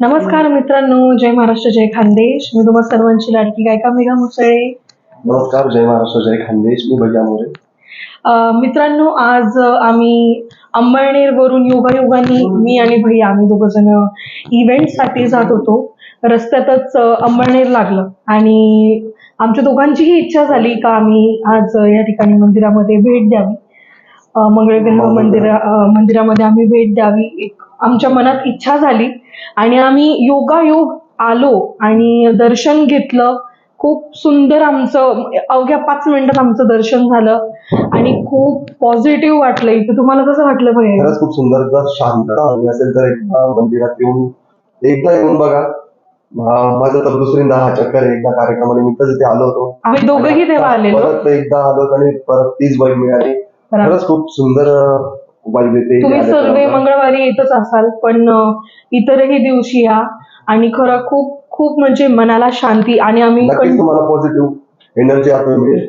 नमस्कार मित्रांनो जय महाराष्ट्र जय खानदेश. मी तुम्हा सर्वांची लाडकी गायिका मेघा मुसळे. नमस्कार जय महाराष्ट्र जय खानदेश. मी भैया मोरे अं, मित्रांनो आज आम्ही अंबळनेरवरून योगायोगाने मी आणि भैया आम्ही दोघं जण इव्हेंटसाठी जात होतो. रस्त्यातच अं, अंबळनेर लागलं. आणि आमच्या दोघांचीही इच्छा झाली का आम्ही आज या ठिकाणी मंदिरामध्ये भेट द्यावी. अं, मंगळग्रह. मंदिर अं, मंदिरामध्ये आम्ही भेट द्यावी. एक आमच्या मनात इच्छा झाली आणि आम्ही योगायोग आलो आणि दर्शन घेतलं. खूप सुंदर आमचं अवघ्या पाच मिनिटात आमचं दर्शन झालं आणि खूप पॉझिटिव्ह वाटलं. इथं तुम्हाला कसं वाटलं भैया खरंच खूप सुंदर जर शांतता हवी असेल तर एकदा मंदिरात येऊन एकदा येऊन बघा. मा- माझं तर दुसरींदा हा चक्कर आहे. एकदा कार्यक्रमानिमित्त तिथे आलो होतो. आम्ही दोघंही तेव्हा आलेलो. परत एकदा आलो आणि परत तीच बाईक मिळाली. खरंच खूप सुंदर तुम्ही सर्व. मंगळवारी येतच असाल पण इतरही दिवशी या आणि खरं खूप खूप म्हणजे मनाला शांती आणि आम्ही नक्कीच कं- तुम्हाला पॉझिटिव्ह एनर्जी आपण मिळेल